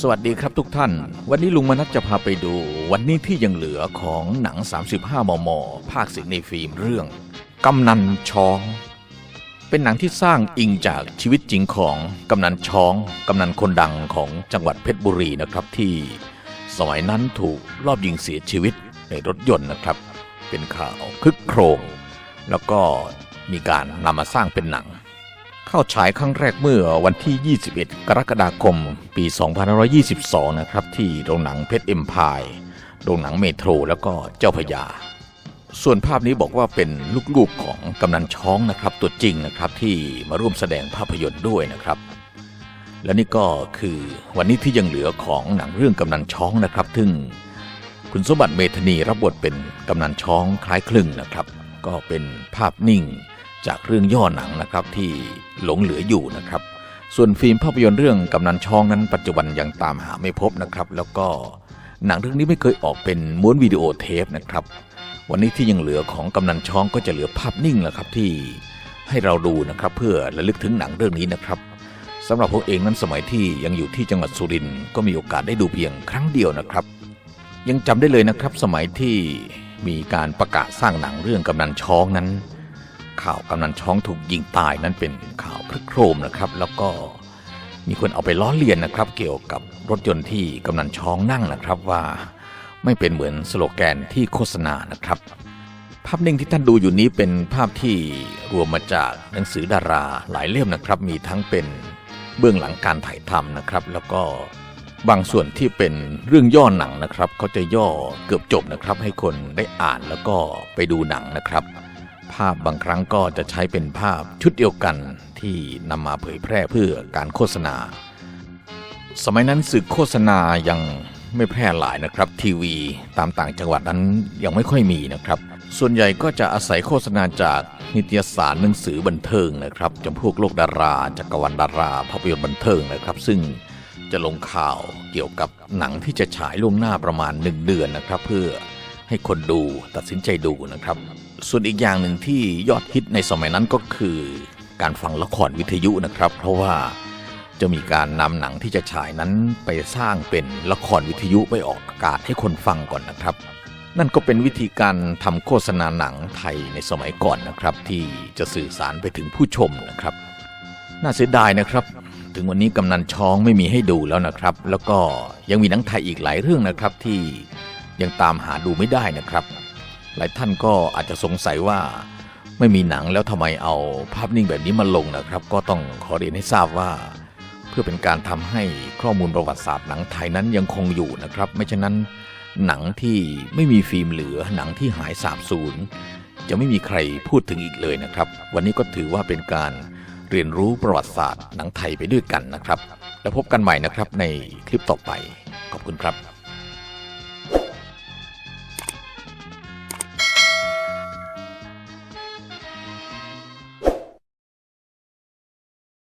สวัสดีครับทุกท่าน วันนี้ลุงมนัสจะพาไปดู วันนี้ที่ยังเหลือของหนัง 35 มม ภาคสิงในฟิล์มเรื่อง กำนันช้อง เป็นหนังที่สร้างอิงจากชีวิตจริงของกำนันช้อง กำนันคนดังของจังหวัดเพชรบุรีนะครับที่ สมัยนั้นถูกลอบยิงเสียชีวิตในรถยนต์นะครับ เป็นข่าวคึกโครมแล้วก็มีการนำมาสร้างเป็นหนัง เข้าฉายครั้งแรกเมื่อวันที่ 21 กรกฎาคม ปี 2522 นะครับ ที่โรงหนังเพชรเอ็มพายโรงหนังเมโทรแล้วก็เจ้าพยา ส่วนภาพนี้บอกว่าเป็นลูกๆของกำนันช้องนะครับ ตัวจริงนะครับที่มาร่วมแสดงภาพยนตร์ด้วยนะครับ และนี่ก็คือวันนี้ที่ยังเหลือของหนังเรื่องกำนันช้องนะครับซึ่งคุณสมบัติเมธนีรับบทเป็นกำนันช้องคล้ายคลึงนะครับ ก็เป็นภาพนิ่ง จากเรื่องย่อหนังนะครับที่หลงเหลืออยู่นะครับ ส่วนฟิล์มภาพยนตร์เรื่องกำนันช้องนั้นปัจจุบันยังตามหาไม่พบนะครับ แล้วก็หนังเรื่องนี้ไม่เคยออกเป็นม้วนวิดีโอเทปนะครับ วันนี้ที่ยังเหลือของกำนันช้องก็จะเหลือภาพนิ่งแหละครับที่ให้เราดูนะครับเพื่อระลึกถึงหนังเรื่องนี้นะครับสำหรับพวกเองนั้นสมัยที่ยังอยู่ที่จังหวัดสุรินทร์ก็มีโอกาสได้ดูเพียงครั้งเดียวนะครับ ยังจำได้เลยนะครับสมัยที่มีการประกาศสร้างหนังเรื่องกำนันช้องนั้น ข่าวกำนันช้องถูกยิงตายนั้นเป็นข่าวคลึกโครมนะครับ แล้วก็มีคนเอาไปล้อเลียนนะครับ เกี่ยวกับรถยนต์ที่กำนันช้องนั่งนะครับว่าไม่เป็นเหมือนสโลแกนที่โฆษณานะครับ ภาพนิ่งที่ท่านดูอยู่นี้เป็นภาพที่รวมมาจากหนังสือดาราหลายเล่มนะครับ มีทั้งเป็นเบื้องหลังการถ่ายทำนะครับ แล้วก็บางส่วนที่เป็นเรื่องย่อหนังนะครับเขาจะย่อเกือบจบนะครับ ให้คนได้อ่านแล้วก็ไปดูหนังนะครับ ภาพบางครั้งก็จะใช้เป็นภาพชุดเดียวกันที่นำมาเผยแพร่เพื่อการโฆษณา สมัยนั้นสื่อโฆษณายังไม่แพร่หลายนะครับ ทีวีตามต่างจังหวัดนั้นยังไม่ค่อยมีนะครับ ส่วนใหญ่ก็จะอาศัยโฆษณาจากนิตยสารหนังสือบันเทิงนะครับจำพวกโลกดาราจักรวรรดิดาราภาพยนตร์บันเทิงนะครับ ซึ่งจะลงข่าวเกี่ยวกับหนังที่จะฉายล่วงหน้าประมาณ 1 เดือนนะครับ เพื่อให้คนดูตัดสินใจดูนะครับ ส่วนอีกอย่างหนึ่งที่ยอดฮิตในสมัยนั้นก็คือการฟังละครวิทยุนะครับ เพราะว่าจะมีการนำหนังที่จะฉายนั้นไปสร้างเป็นละครวิทยุไปออกอากาศให้คนฟังก่อนนะครับ นั่นก็เป็นวิธีการทำโฆษณาหนังไทยในสมัยก่อนนะครับ ที่จะสื่อสารไปถึงผู้ชมนะครับ น่าเสียดายนะครับ ถึงวันนี้กำนันช้องไม่มีให้ดูแล้วนะครับ แล้วก็ยังมีหนังไทยอีกหลายเรื่องนะครับที่ยังตามหาดูไม่ได้นะครับ หลายท่านก็อาจจะสงสัยว่าไม่มีหนังแล้วทำไมเอาภาพนิ่งแบบนี้มาลงนะครับ ก็ต้องขอเรียนให้ทราบว่า เพื่อเป็นการทำให้ข้อมูลประวัติศาสตร์หนังไทยนั้นยังคงอยู่นะครับ ไม่ฉะนั้นหนังที่ไม่มีฟิล์มเหลือหนังที่หายสาบสูญจะไม่มีใครพูดถึงอีกเลยนะครับ วันนี้ก็ถือว่าเป็นการเรียนรู้ประวัติศาสตร์หนังไทยไปด้วยกันนะครับ แล้วพบกันใหม่นะครับในคลิปต่อไปขอบคุณครับ